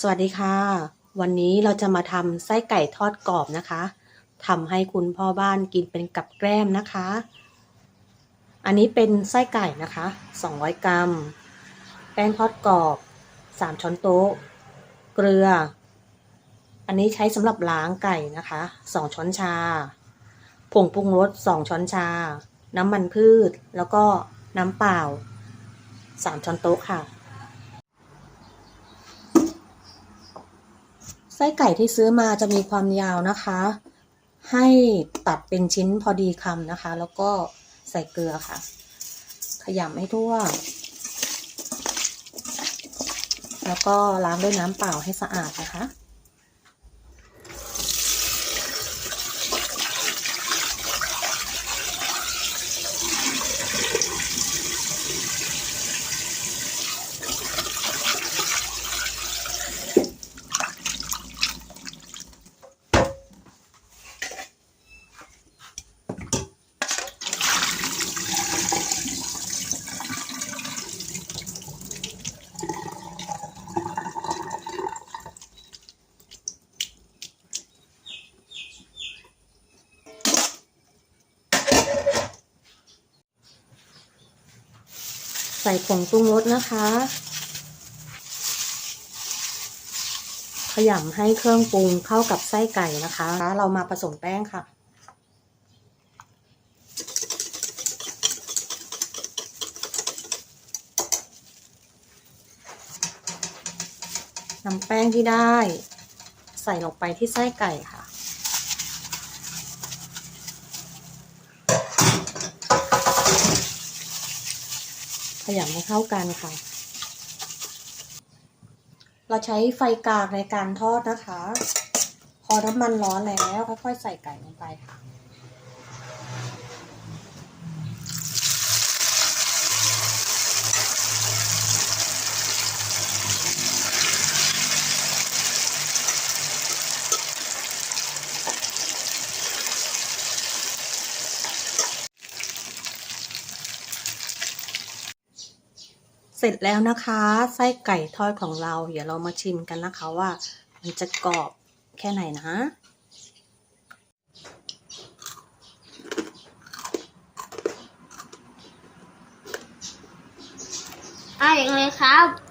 สวัสดีค่ะ วันนี้เราจะมาทำไส้ไก่ทอดกรอบนะคะทำให้คุณพ่อบ้านกินเป็นกับแกล้มนะคะ อันนี้เป็นไส้ไก่นะคะ 200 กรัม แป้งทอดกรอบ 3 ช้อนโต๊ะ เกลือ อันนี้ใช้สำหรับล้างไก่นะคะ 2 ช้อนชา ผงปรุงรส 2 ช้อนชา น้ำมันพืช แล้วก็น้ำเปล่า 3 ช้อนโต๊ะค่ะ ไส้ไก่ที่ซื้อมาจะมีความยาวนะคะ ให้ตัดเป็นชิ้นพอดีคำนะคะ แล้วก็ใส่เกลือค่ะ ขยำให้ทั่ว แล้วก็ล้างด้วยน้ำเปล่าให้สะอาดนะคะ ส่ผงปรุงรสนะคะ ขยำให้เครื่องปรุงเข้ากับไส้ไก่นะคะ เรามาผสมแป้งค่ะ นำแป้งที่ได้ ใส่ลงไปที่ไส้ไก่ค่ะ ขยำให้เข้ากันค่ะ เราใช้ไฟกลางในการทอดนะคะ พอน้ำมันร้อนแล้วค่อยๆใส่ไก่ลงไปค่ะ เสร็จแล้วนะคะไส้ไก่ทอดของเรา เดี๋ยวเรามาชิมกันนะคะว่า มันจะกรอบแค่ไหนนะอร่อยจังเลยครับ